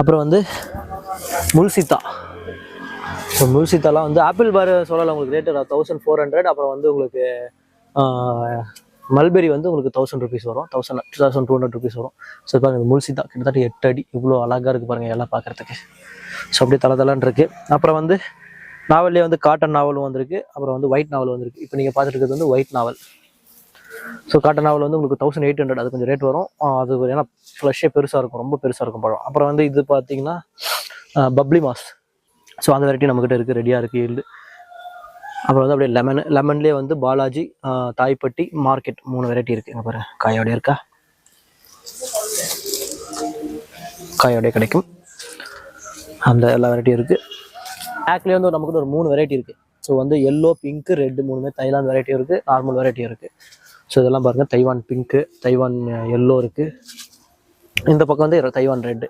அப்புறம் வந்து முல்சித்தா ஸோ முல்சித்தாலாம் வந்து ஆப்பிள் பார் சொல்லலை உங்களுக்கு ரேட்டு தௌசண்ட் ஃபோர் ஹண்ட்ரட் அப்புறம் வந்து உங்களுக்கு மல்பெரி வந்து உங்களுக்கு தௌசண்ட் ருபீஸ் வரும். Thousand two thousand two hundred rupees வரும். ஸோ பாருங்க முல்சித்தா கிட்டத்தட்ட எட்டு அடி. இவ்வளோ அழகாக இருக்குது பாருங்கள் எல்லாம் பார்க்குறதுக்கு ஸோ அப்படியே தலை இருக்குது அப்புறம் வந்து நாவல்லே வந்து காட்டன் நாவலும் வந்திருக்கு. அப்புறம் வந்து ஒயிட் நாவல் வந்திருக்கு. இப்போ நீங்கள் பார்த்துட்டு இருக்கிறது வந்து ஒயிட் நாவல் ஸோ காட்டன் நாவல் வந்து உங்களுக்கு தௌசண்ட் எயிட் ஹண்ட்ரட் அது கொஞ்சம் ரேட் வரும். அது ஏன்னா ஃப்ளஷ்ஷே பெருசாக இருக்கும் ரொம்ப பெருசாக இருக்கும் பழம். அப்புறம் வந்து இது பார்த்தீங்கன்னா பப்ளி மாஸ் ஸோ அந்த வெரைட்டி நம்மக்கிட்ட இருக்குது ரெடியாக இருக்குது ஈல்டு அப்புறம் வந்து அப்படியே லெமன் லெமன்லேயே வந்து பாலாஜி தாய்ப்பட்டி மார்க்கெட் மூணு வெரைட்டி இருக்குது இங்கே பாரு காயோடய இருக்கா? காயோடய கிடைக்கும். அந்த எல்லா வெரைட்டியும் இருக்குது பேக்லேயே வந்து நமக்கு ஒரு மூணு வெரைட்டி இருக்குது ஸோ வந்து எல்லோ பிங்க் ரெட்டு மூணுமே தைலாந்து வெரைட்டியும் இருக்குது நார்மல் வெரைட்டியும் இருக்குது ஸோ இதெல்லாம் பாருங்கள் தைவான் பிங்க்கு தைவான் எல்லோ இருக்குது இந்த பக்கம் வந்து தைவான் ரெட்டு